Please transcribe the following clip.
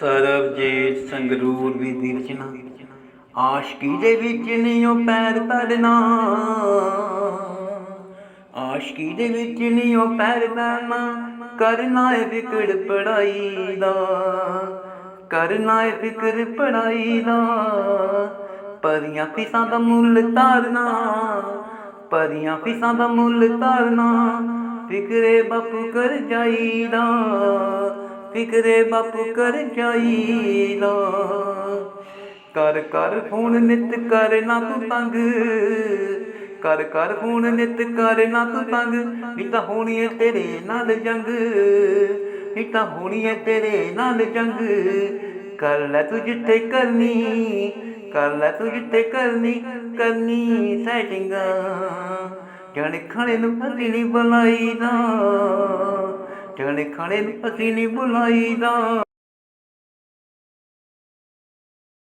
ਸਰਬਜੀਤ ਸੰਗਰੂਰ ਵੀ ਦੀ ਰਚਨਾ। ਆਸ਼ਕੀ ਦੇ ਵਿੱਚ ਨਹੀਂ ਉਹ ਪੈਰ ਧਰਨਾ ਆਸ਼ਕੀ ਦੇ ਵਿੱਚ ਨਹੀਂ ਉਹ ਪੈਰ ਧਰਨਾ ਕਰਨਾ ਏ ਫਿਕਰ ਪੜਾਈ ਦਾ। ਕਰਨਾ ਏ ਫਿਕਰ ਪੜਾਈ ਦਾ। ਪਰੀਆਂ ਫੀਸਾਂ ਦਾ ਮੁੱਲ ਤਾਰਨਾ ਪਰੀਆਂ ਫੀਸਾਂ ਦਾ ਮੁੱਲ ਤਾਰਨਾ ਫਿਕਰੇ ਬਾਪੂ ਕਰ ਜਾਈਦਾ। ਫਿਕਰੇ ਬਾਪੂ ਕਰ ਜਾਈਦਾ। ਕਰ ਕਰ ਹੁਣ ਨਿਤ ਕਰ ਨਾ ਤੂੰ ਤੰਗ। ਕਰ ਕਰ ਫੋਨ ਨਿਤ ਕਰ ਨਾ ਤੂੰ ਤੰਗ। ਨਹੀਂ ਤਾਂ ਹੋਣੀ ਏ ਤੇਰੇ ਨਾਲ ਜੰਗ। ਨਹੀਂ ਤਾਂ ਹੋਣੀ ਏ ਤੇਰੇ ਨਾਲ ਜੰਗ। ਕਰ ਲੈ ਤੂੰ ਜਿੱਥੇ ਕਰਨੀ, ਕਰ ਲੈ ਤੂੰ ਜਿੱਥੇ ਕਰਨੀ ਕਰਨੀ ਸੈਟਿੰਗਾਂ। ਜਾਣੇ ਖਾਣੇ ਨੂੰ ਅਸੀਂ ਬੁਲਾਈ ਨਾ ਜਾਣੇ ਖਾਣੇ ਨੂੰ ਅਸੀਂ ਨਹੀਂ ਬੁਲਾਈਦਾ